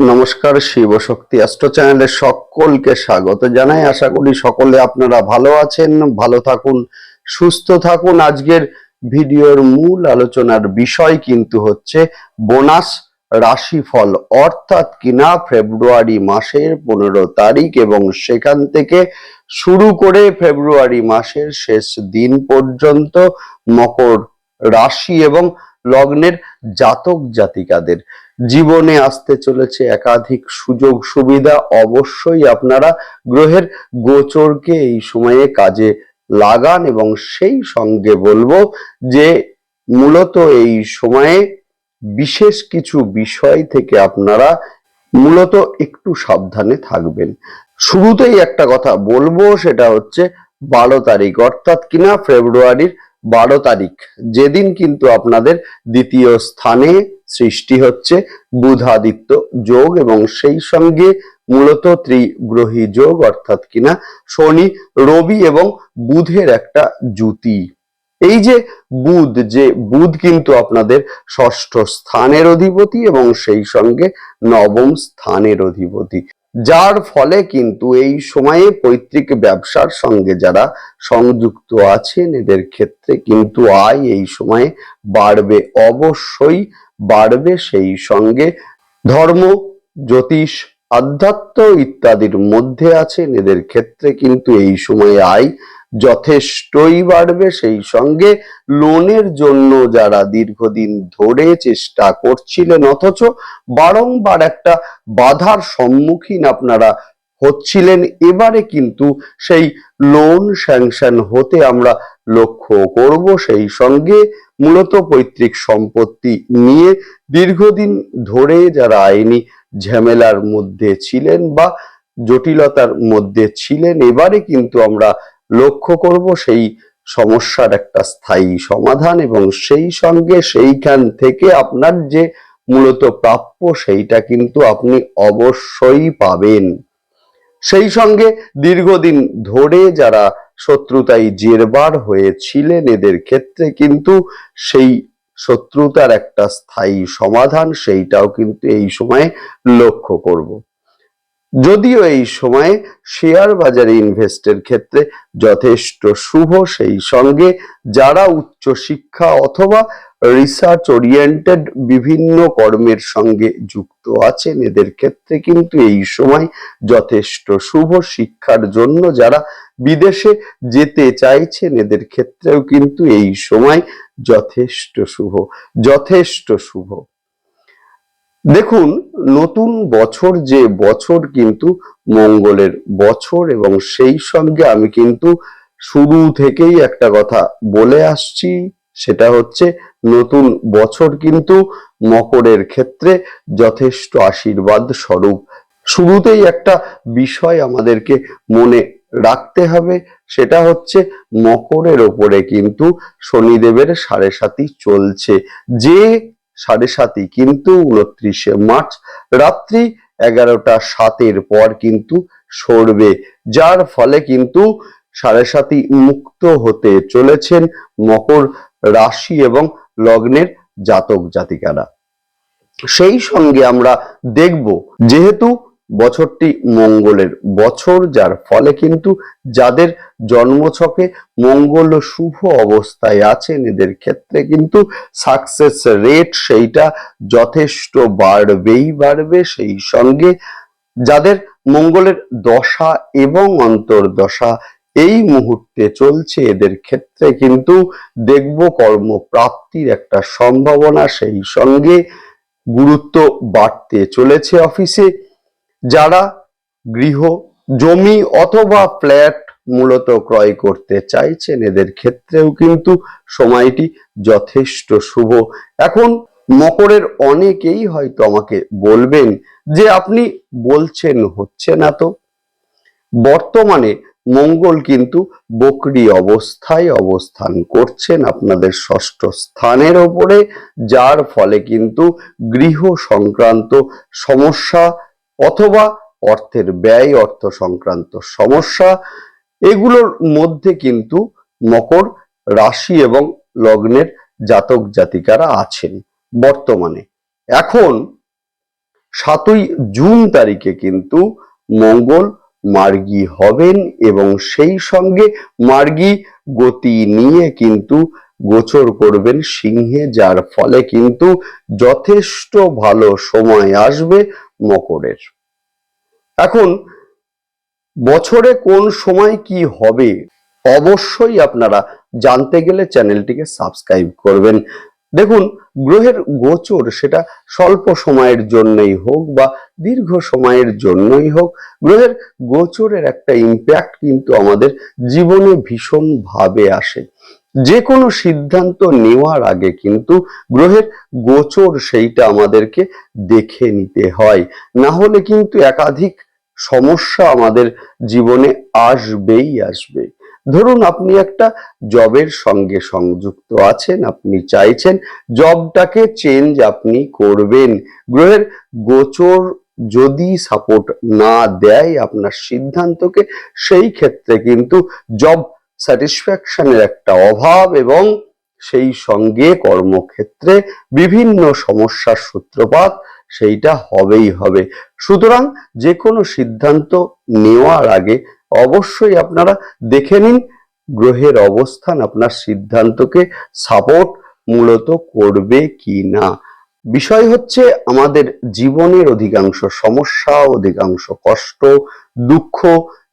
নমস্কার, শিব শক্তি অ্যাস্ট্রো চ্যানেলে সকলকে স্বাগত জানাই। আশা করি সকলে আপনারা ভালো আছেন, ভালো থাকুন, সুস্থ থাকুন। আজকের ভিডিওর মূল আলোচনার বিষয় কিন্তু হচ্ছে বোনাস রাশিফল। অর্থাৎ কিনা ফেব্রুয়ারি মাসের পনেরো তারিখ এবং সেখান থেকে শুরু করে ফেব্রুয়ারি মাসের শেষ দিন পর্যন্ত মকর রাশি এবং লগ্নের জাতক জাতিকাদের। জীবনে আসতে চলেছে একাধিক সুযোগ সুবিধা। অবশ্যই আপনারা গ্রহের গোচরকে এই সময়ে কাজে লাগান এবং সেই সঙ্গে বলব যে মূলত এই সময়ে বিশেষ কিছু বিষয় থেকে আপনারা মূলত একটু সাবধানে থাকবেন। শুরুতেই একটা কথা বলব, সেটা হচ্ছে বারো তারিখ, অর্থাৎ কিনা ফেব্রুয়ারির বারো তারিখ। যেদিন কিন্তু আপনাদের দ্বিতীয় স্থানে সৃষ্টি হচ্ছে বুধাদিত্য যোগ এবং সেই সঙ্গে মূলত ত্রিগ্রহী যোগ, অর্থাৎ কিনা শনি, রবি এবং বুধের একটা জুতি এই যে বুধ যে বুধ কিন্তু আপনাদের ষষ্ঠ স্থানের অধিপতি এবং সেই সঙ্গে নবম স্থানের অধিপতি। যার ফলে কিন্তু এই সময়ে পৈতৃক ব্যবসার সঙ্গে যারা সংযুক্ত আছেন, এদের ক্ষেত্রে কিন্তু আয় এই সময়ে বাড়বে অবশ্যই। বাড়বে সেই সঙ্গে। ধর্ম, জ্যোতিষ, আধ্যাত্ম ইত্যাদির মধ্যে আছেন। এদের ক্ষেত্রে কিন্তু এই সময়ে আয় যথেষ্টই বাড়বে। সেই সঙ্গে লোনের জন্য যারা দীর্ঘদিন ধরে চেষ্টা করছিলেন, অথচ বারংবার একটা বাধার সম্মুখীন আপনারা হচ্ছিলেন, এবারে কিন্তু সেই লোন স্যাংশন হতে আমরা লক্ষ্য করব। সেই সঙ্গে মূলত পৈতৃক সম্পত্তি নিয়ে দীর্ঘদিন ধরে যারা আইনি ঝামেলার মধ্যে ছিলেন বা জটিলতার মধ্যে ছিলেন, এবারে কিন্তু আমরা লক্ষ্য করব সেই সমস্যার একটা স্থায়ী সমাধান এবং সেই সঙ্গে সেইখান থেকে আপনার যে মূলত প্রাপ্য সেইটা কিন্তু আপনি অবশ্যই পাবেন। সেই সঙ্গে দীর্ঘদিন ধরে যারা শত্রুতাই জেরবার হয়েছিলেন এদের ক্ষেত্রে, কিন্তু সেই শত্রুতার একটা স্থায়ী সমাধান সেইটাও কিন্তু এই সময়ে লক্ষ্য করব। যদিও এই সময়ে শেয়ার বাজারে ইনভেস্টের ক্ষেত্রে যথেষ্ট শুভ সেই সঙ্গে যারা উচ্চ শিক্ষা অথবা রিসার্চ ওরিয়েন্টেড বিভিন্ন কর্মের সঙ্গে যুক্ত আছেন। এদের ক্ষেত্রে কিন্তু এই সময় যথেষ্ট শুভ শিক্ষার জন্য যারা বিদেশে যেতে চাইছেন, এদের ক্ষেত্রেও কিন্তু এই সময় যথেষ্ট শুভ যথেষ্ট শুভ। দেখুন, নতুন বছর যে বছর কিন্তু মঙ্গলের বছর এবং সেই সঙ্গে আমি কিন্তু শুরু থেকেই একটা কথা বলে আসছি। সেটা হচ্ছে নতুন বছর কিন্তু মকরের ক্ষেত্রে যথেষ্ট আশীর্বাদ স্বরূপ। শুরুতেই একটা বিষয় আমাদেরকে মনে রাখতে হবে, সেটা হচ্ছে মকরের ওপরে কিন্তু শনিদেবের সাড়ে সাতি চলছে। যে সাড়ে সাতই কিন্তু উনত্রিশে মার্চ, রাত্রি এগারোটা সাতের পর কিন্তু সরবে, যার ফলে কিন্তু সাড়ে সাতই মুক্ত হতে চলেছেন মকর রাশি এবং লগ্নের জাতক জাতিকারা। সেই সঙ্গে আমরা দেখব যেহেতু বছরটি মঙ্গলের বছর, যার ফলে কিন্তু যাদের জন্মছকে মঙ্গল শুভ অবস্থায় আছেন, এদের ক্ষেত্রে কিন্তু সাকসেস রেট সেইটা যথেষ্ট বাড়বেই বাড়বে। সেই সঙ্গে যাদের মঙ্গলের দশা এবং অন্তর্দশা এই মুহূর্তে চলছে এদের ক্ষেত্রে কিন্তু দেখব কর্মপ্রাপ্তির একটা সম্ভাবনা সেই সঙ্গে গুরুত্ব বাড়তে চলেছে অফিসে। যারা গৃহ, জমি অথবা ফ্ল্যাট মূলত ক্রয় করতে চাইছেন, এদের ক্ষেত্রেও কিন্তু সময়টি যথেষ্ট শুভ। এখন মকরের অনেকেই হয়তো আমাকে বলবেন যে, আপনি বলছেন হচ্ছে না তো? বর্তমানে মঙ্গল কিন্তু বকরি অবস্থায় অবস্থান করছেন আপনাদের ষষ্ঠ স্থানের ওপরে, যার ফলে কিন্তু গৃহ সংক্রান্ত সমস্যা অথবা অর্থের ব্যয়, অর্থ সংক্রান্ত সমস্যা, এগুলোর মধ্যে কিন্তু মকর রাশি এবং লগ্নের জাতক জাতিকারা আছেন বর্তমানে। এখন সাতই জুন তারিখে কিন্তু মঙ্গল মার্গী হবেন এবং সেই সঙ্গে মার্গী গতি নিয়ে কিন্তু গোচর করবেন সিংহে, যার ফলে কিন্তু যথেষ্ট ভালো সময় আসবে মকরের। এখন, বছরে কোন সময় কি হবে অবশ্যই আপনারা জানতে গেলে চ্যানেলটিকে সাবস্ক্রাইব করবেন। দেখুন, গ্রহের গোচর সেটা স্বল্প সময়ের জন্যই হোক বা দীর্ঘ সময়ের জন্যই হোক, গ্রহের গোচরের একটা ইম্প্যাক্ট কিন্তু আমাদের জীবনে ভীষণ ভাবে আসে। যে কোনো সিদ্ধান্ত নেওয়ার আগে কিন্তু গ্রহের গোচর সেইটা আমাদেরকে দেখে নিতে হয়। না হলে কিন্তু একাধিক সমস্যা আমাদের জীবনে আসবেই, আসবে। ধরুন আপনি একটা জবের সঙ্গে সংযুক্ত আছেন, আপনি চাইছেন, জবটাকে চেঞ্জ আপনি করবেন। গ্রহের গোচর যদি সাপোর্ট না দেয় আপনার সিদ্ধান্তকে, সেই ক্ষেত্রে কিন্তু জব স্যাটিসফ্যাকশনের একটা অভাব এবং সেই সঙ্গে কর্মক্ষেত্রে বিভিন্ন সমস্যার সূত্রপাত সেইটা হবেই হবে। সুতরাং যে কোনো সিদ্ধান্ত নেওয়ার আগে অবশ্যই আপনারা দেখে নিন। গ্রহের অবস্থান, আপনার সিদ্ধান্তকে সাপোর্ট মূলত করবে কি না। বিষয় হচ্ছে, আমাদের জীবনের অধিকাংশ সমস্যা, অধিকাংশ কষ্ট, দুঃখ,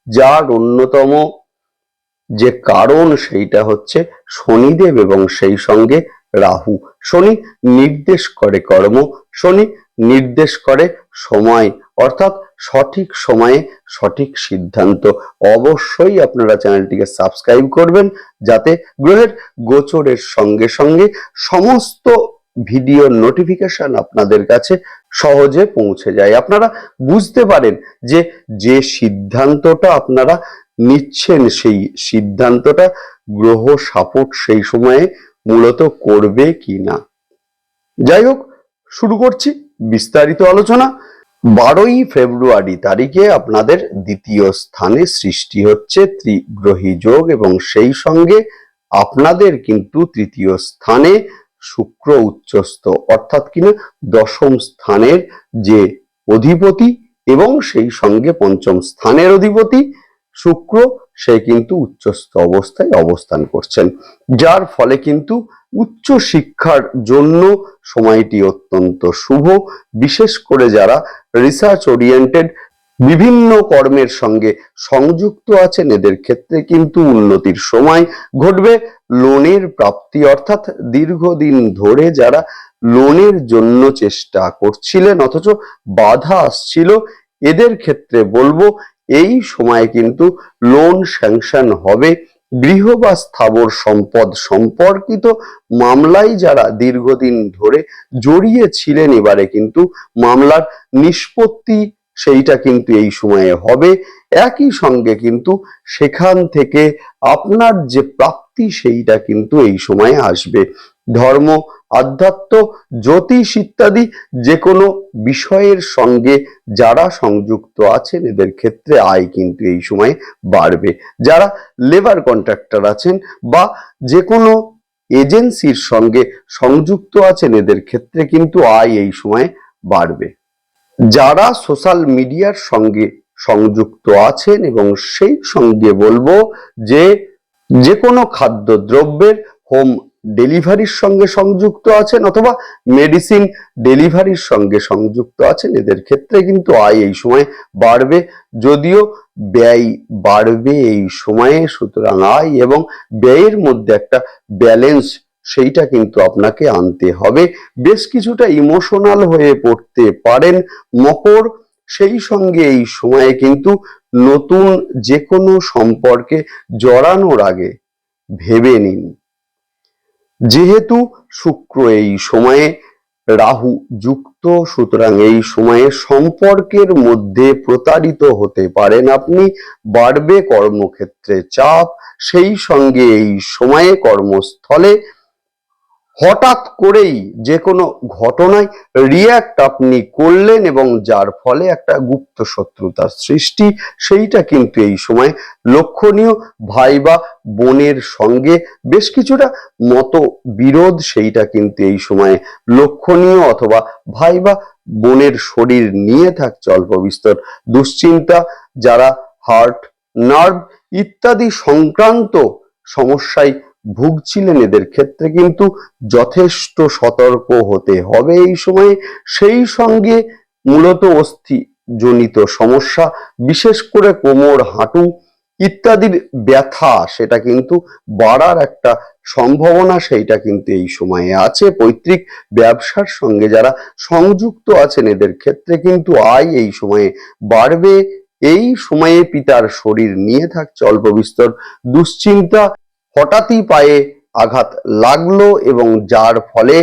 যার অন্যতম যে কারণ সেইটা হচ্ছে শনিদেব এবং সেই সঙ্গে রাহু। শনি নির্দেশ করে কর্ম, শনি নির্দেশ করে সময়। অর্থাৎ সঠিক সময়ে সঠিক সিদ্ধান্ত অবশ্যই আপনারা চ্যানেলটিকে সাবস্ক্রাইব করবেন যাতে গ্রহের গোচরের সঙ্গে সঙ্গে সমস্ত ভিডিও নোটিফিকেশন আপনাদের কাছে সহজে পৌঁছে যায়। আপনারা বুঝতে পারেন যে যে সিদ্ধান্তটা আপনারা নিচ্ছেন সেই সিদ্ধান্তটা গ্রহ সাপোর্ট সেই সময়ে মূলত করবে কি না যাই হোক, শুরু করছি বিস্তারিত আলোচনা। বারোই ফেব্রুয়ারি তারিখে আপনাদের দ্বিতীয় স্থানে সৃষ্টি হচ্ছে ত্রিগ্রহী যোগ এবং সেই সঙ্গে আপনাদের কিন্তু তৃতীয় স্থানে শুক্র উচ্চস্থ, অর্থাৎ কিনা দশম স্থানের যে অধিপতি এবং সেই সঙ্গে পঞ্চম স্থানের অধিপতি শুক্র, সে কিন্তু উচ্চস্থ অবস্থায় অবস্থান করছেন। যার ফলে কিন্তু উচ্চ শিক্ষার জন্য সময়টি অত্যন্ত শুভ, বিশেষ করে যারা রিসার্চ ওরিয়েন্টেড বিভিন্ন কর্মের সঙ্গে সংযুক্ত আছেন, এদের ক্ষেত্রে কিন্তু উন্নতির সময় ঘটবে। লোনের প্রাপ্তি অর্থাৎ দীর্ঘদিন ধরে যারা লোনের জন্য চেষ্টা করছিলেন অথচ বাধা আসছিল, এদের ক্ষেত্রে বলব এই সময় কিন্তু লোন স্যাংশন হবে। গৃহ বা স্থাবর সম্পদ সম্পর্কিত মামলায় যারা দীর্ঘদিন ধরে জড়িয়ে ছিলেন এবারে কিন্তু মামলার নিষ্পত্তি সেইটা কিন্তু এই সময়ে হবে। একই সঙ্গে কিন্তু সেখান থেকে আপনার যে প্রাপ্তি সেইটা কিন্তু এই সময়ে আসবে। ধর্ম আধ্যাত্ম, জ্যোতিষ ইত্যাদি যে কোনো বিষয়ের সঙ্গে যারা সংযুক্ত আছেন, এদের ক্ষেত্রে আয় কিন্তু এই সময়ে বাড়বে। যারা লেবার কন্ট্রাক্টর আছেন বা যে কোনো এজেন্সির সঙ্গে সংযুক্ত আছেন, এদের ক্ষেত্রে কিন্তু আয় এই সময়ে বাড়বে। যারা সোশ্যাল মিডিয়ার সঙ্গে সংযুক্ত আছেন এবং সেই সঙ্গে বলব যে যে কোনো খাদ্যদ্রব্যের হোম ডেলিভারির সঙ্গে সংযুক্ত আছেন অথবা মেডিসিন ডেলিভারির সঙ্গে সংযুক্ত আছেন, এদের ক্ষেত্রে কিন্তু আয় এই সময় বাড়বে, যদিও ব্যয় বাড়বে এই সময়ে, সুতরাং আয় এবং ব্যয়ের মধ্যে একটা ব্যালেন্স সেইটা কিন্তু আপনাকে আনতে হবে। বেশ কিছুটা ইমোশনাল হয়ে পড়তে পারেন মকর, সেই সঙ্গে এই সময়ে কিন্তু নতুন যে কোনো সম্পর্কে জড়ানোর আগে ভেবে নিন। যেহেতু শুক্র এই সময়ে রাহু যুক্ত, সুতরাং এই সময়ে সম্পর্কের মধ্যে প্রতারিত হতে পারেন আপনি, বাড়বে কর্মক্ষেত্রে চাপ, সেই সঙ্গে এই সময়ে কর্মস্থলে হঠাৎ করেই যে কোনো ঘটনায় রিয়াক্ট আপনি করলেন এবং যার ফলে একটা গুপ্ত শত্রুতার সৃষ্টি, সেইটা কিন্তু এই সময় লক্ষণীয়। ভাই বা বোনের সঙ্গে বেশ কিছুটা মত বিরোধ সেইটা কিন্তু এই সময়ে লক্ষণীয় অথবা ভাই বা বোনের শরীর নিয়ে থাকছে অল্প বিস্তর। দুশ্চিন্তা, যারা হার্ট নার্ভ ইত্যাদি সংক্রান্ত সমস্যায় ভুগছিলেন এদের ক্ষেত্রে কিন্তু যথেষ্ট সতর্ক হতে হবে। এই সময়ে সেই সঙ্গে মূলত অস্থি জনিত সমস্যা, বিশেষ করে কোমর, হাঁটু ইত্যাদির ব্যথা, সেটা কিন্তু বাড়ার একটা সম্ভাবনা সেইটা কিন্তু এই সময়ে আছে। পৈতৃক ব্যবসার সঙ্গে যারা সংযুক্ত আছেন এদের ক্ষেত্রে কিন্তু আয় এই সময়ে বাড়বে। এই সময়ে পিতার শরীর নিয়ে থাকছে অল্প বিস্তর দুশ্চিন্তা। হঠাৎই পায়ে আঘাত লাগল এবং যার ফলে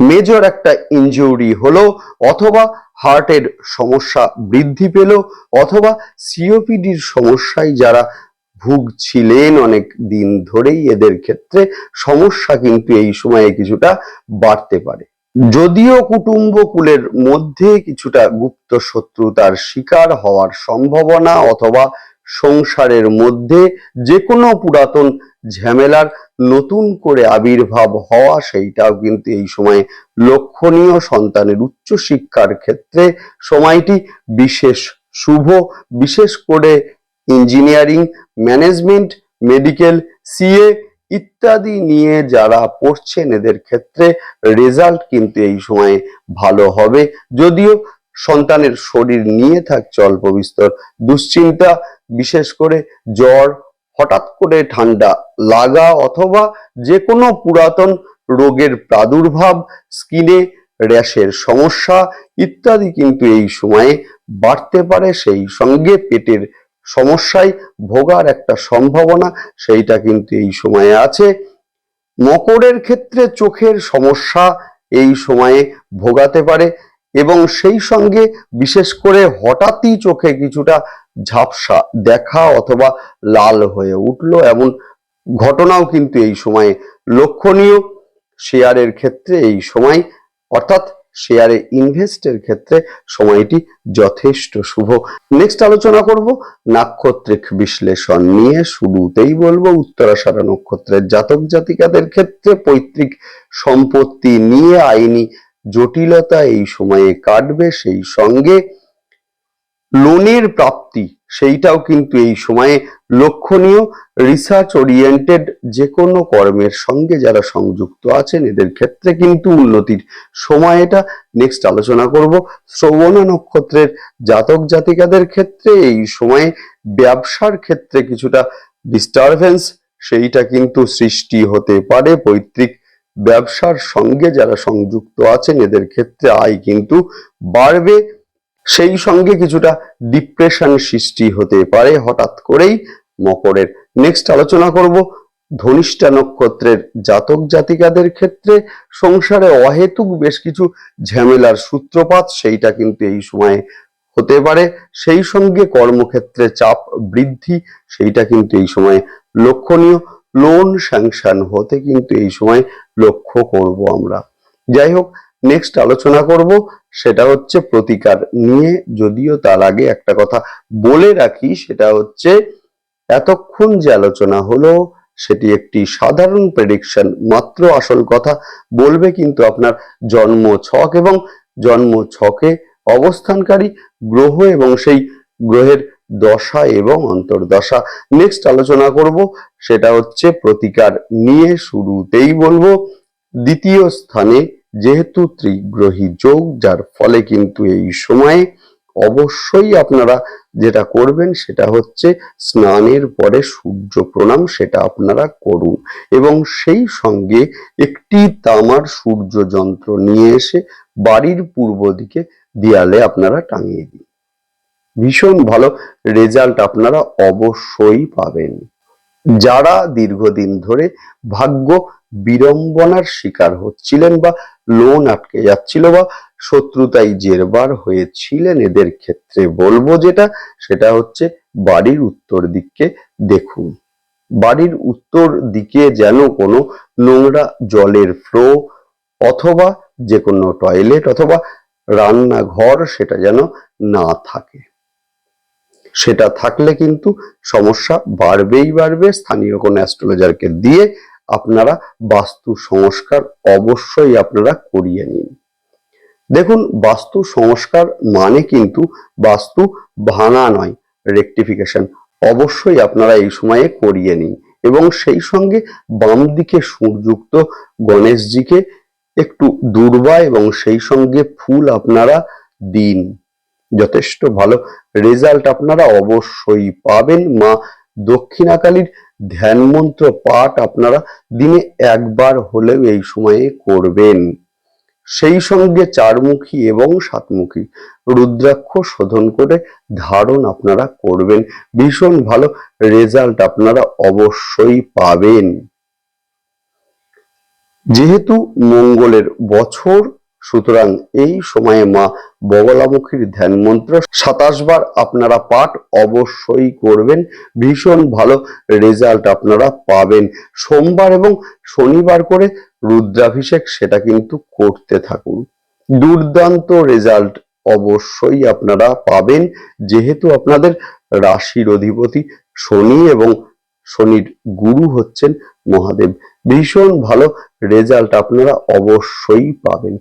মেজর একটা ইনজুরি হলো অথবা হার্টের সমস্যা বৃদ্ধি পেল অথবা সিওপিডির সমস্যায় যারা ভুগছিলেন অনেক দিন ধরেই, এদের ক্ষেত্রে সমস্যা কিন্তু এই সময়ে কিছুটা বাড়তে পারে। যদিও কুটুম্ব কুলের মধ্যে কিছুটা গুপ্ত শত্রুতার শিকার হওয়ার সম্ভাবনা অথবা সংসারের মধ্যে যে কোনো পুরাতন ঝামেলার নতুন করে আবির্ভাব হওয়া সেইটাও কিন্তু এই সময়ে লক্ষণীয় সন্তানের উচ্চ শিক্ষার ক্ষেত্রে সময়টি বিশেষ শুভ, বিশেষ করে ইঞ্জিনিয়ারিং, ম্যানেজমেন্ট, মেডিকেল, সিএ ইত্যাদি নিয়ে যারা পড়ছেন এদের ক্ষেত্রে রেজাল্ট কিন্তু এই সময়ে ভালো হবে। যদিও সন্তানের শরীর নিয়ে থাকছে অল্প বিস্তর দুশ্চিন্তা, বিশেষ করে জ্বর, হঠাৎ করে ঠান্ডা লাগা অথবা যে কোনো পুরাতন রোগের প্রাদুর্ভাব স্কিনে র্যাশের সমস্যা ইত্যাদি কিন্তু এই সময়ে বাড়তে পারে। সেই সঙ্গে পেটের সমস্যায় ভোগার একটা সম্ভাবনা, সেইটা কিন্তু এই সময়ে আছে। মকরের ক্ষেত্রে চোখের সমস্যা এই সময়ে ভোগাতে পারে। এবং সেই সঙ্গে বিশেষ করে হঠাৎই চোখে কিছুটা ঝাপসা দেখা অথবা লাল হয়ে উঠল এমন ঘটনাও কিন্তু এই সময়ে লক্ষণীয়। শেয়ারের ক্ষেত্রে এই সময়, অর্থাৎ শেয়ারে ইনভেস্টের ক্ষেত্রে সময়টি যথেষ্ট শুভ। নেক্সট আলোচনা করব নাক্ষত্রিক বিশ্লেষণ নিয়ে। শুরুতেই বলব উত্তরাষাঢ়া নক্ষত্রের জাতক জাতিকাদের ক্ষেত্রে পৈতৃক সম্পত্তি নিয়ে আইনি জটিলতা এই সময়ে কাটবে, সেই সঙ্গে লোনের প্রাপ্তি, সেইটাও কিন্তু এই সময়ে লক্ষণীয়। রিসার্চ ওরিয়েন্টেড যে কোনো কর্মের সঙ্গে যারা সংযুক্ত আছেন, এদের ক্ষেত্রে কিন্তু উন্নতির সময় এটা নেক্সট আলোচনা করব। শ্রবণা নক্ষত্রের জাতক জাতিকাদের ক্ষেত্রে এই সময়ে ব্যবসার ক্ষেত্রে কিছুটা ডিস্টারবেন্স সেইটা কিন্তু সৃষ্টি হতে পারে। পৈতৃক ব্যবসার সঙ্গে যারা সংযুক্ত আছেন, এদের ক্ষেত্রে আয় কিন্তু বাড়বে। সেই সঙ্গে কিছুটা ডিপ্রেশন সৃষ্টি হতে পারে হঠাৎ করেই মকরের। নেক্সট আলোচনা করব ধনিষ্ঠা নক্ষত্রের জাতক জাতিকাদের ক্ষেত্রে। সংসারে অহেতুক বেশ কিছু ঝামেলার সূত্রপাত সেইটা কিন্তু এই সময়ে হতে পারে। সেই সঙ্গে কর্মক্ষেত্রে চাপ বৃদ্ধি সেইটা কিন্তু এই সময়ে লক্ষণীয়। লোন স্যাংশন হতে কিন্তু এই সময় লক্ষ্য করব আমরা। যাই হোক নেক্সট আলোচনা করব, সেটা হচ্ছে প্রতিকার নিয়ে। যদিও তার আগে একটা কথা বলে রাখি, সেটা হচ্ছে এতক্ষণ যে আলোচনা হলো, সেটি একটি সাধারণ প্রেডিকশন মাত্র আসল কথা। বলবে কিন্তু আপনার জন্ম ছক এবং জন্ম ছকে অবস্থানকারী গ্রহ এবং সেই গ্রহের দশা এবং অন্তর্দশা। নেক্সট আলোচনা করব, সেটা হচ্ছে প্রতিকার নিয়ে শুরুতেই বলব। দ্বিতীয় স্থানে, যেহেতু ত্রিগ্রহী যোগ, যার ফলে কিন্তু এই সময়ে অবশ্যই আপনারা যেটা করবেন, সেটা হচ্ছে স্নানের পরে সূর্য প্রণাম, সেটা আপনারা করুন। এবং সেই সঙ্গে একটি তামার সূর্য যন্ত্র নিয়ে এসে বাড়ির পূর্ব দিকে দেয়ালে আপনারা টাঙিয়ে দিন। ভীষণ ভালো রেজাল্ট আপনারা অবশ্যই পাবেন। যারা দীর্ঘদিন ধরে ভাগ্য বিড়ম্বনার শিকার হচ্ছিলেন বা লোন আটকে যাচ্ছিল বা শত্রুতাই জেরবার হয়েছিলেন, এদের ক্ষেত্রে বলব যেটা, সেটা হচ্ছে বাড়ির উত্তর দিককে দেখুন। বাড়ির উত্তর দিকে যেন কোনো নোংরা জলের ফ্লো অথবা যে কোনো টয়লেট অথবা রান্নাঘর সেটা যেন না থাকে। সেটা থাকলে কিন্তু সমস্যা বাড়বেই বাড়বে। স্থানীয় কোনো অ্যাস্ট্রোলজারকে দিয়ে আপনারা বাস্তু সংস্কার অবশ্যই আপনারা করিয়ে নিন। দেখুন, বাস্তু সংস্কার মানে কিন্তু বাস্তু ভাঙা নয় রেকটিফিকেশন অবশ্যই আপনারা এই সময়ে করিয়ে নিন এবং সেই সঙ্গে বাম দিকে সুরযুক্ত গণেশজিকে একটু দুর্বা এবং সেই সঙ্গে ফুল আপনারা দিন। যথেষ্ট ভালো রেজাল্ট আপনারা অবশ্যই পাবেন। মা দক্ষিণাকালীর ধ্যান মন্ত্র পাঠ আপনারা দিনে একবার হলেও এই সময়ে করবেন। সেই সঙ্গে চারমুখী এবং সাতমুখী রুদ্রাক্ষ শোধন করে ধারণ আপনারা করবেন। ভীষণ ভালো রেজাল্ট আপনারা অবশ্যই পাবেন। যেহেতু মঙ্গলের বছর সুতরাং এই সময়ে মা বগলামুখীর ধ্যান মন্ত্র সাতাশ বার আপনারা পাঠ অবশ্যই করবেন। ভীষণ ভালো রেজাল্ট আপনারা পাবেন। সোমবার এবং শনিবার করে রুদ্রাভিষেক সেটা কিন্তু করতে থাকুন। দুর্দান্ত রেজাল্ট অবশ্যই আপনারা পাবেন। যেহেতু আপনাদের রাশির অধিপতি শনি এবং শনির গুরু হচ্ছেন মহাদেব। ভীষণ ভালো রেজাল্ট আপনারা অবশ্যই পাবেন।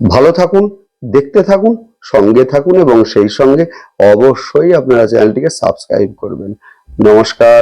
ভালো থাকুন, দেখতে থাকুন, সঙ্গে থাকুন এবং সেই সঙ্গে অবশ্যই আপনারা চ্যানেলটিকে সাবস্ক্রাইব করবেন। নমস্কার।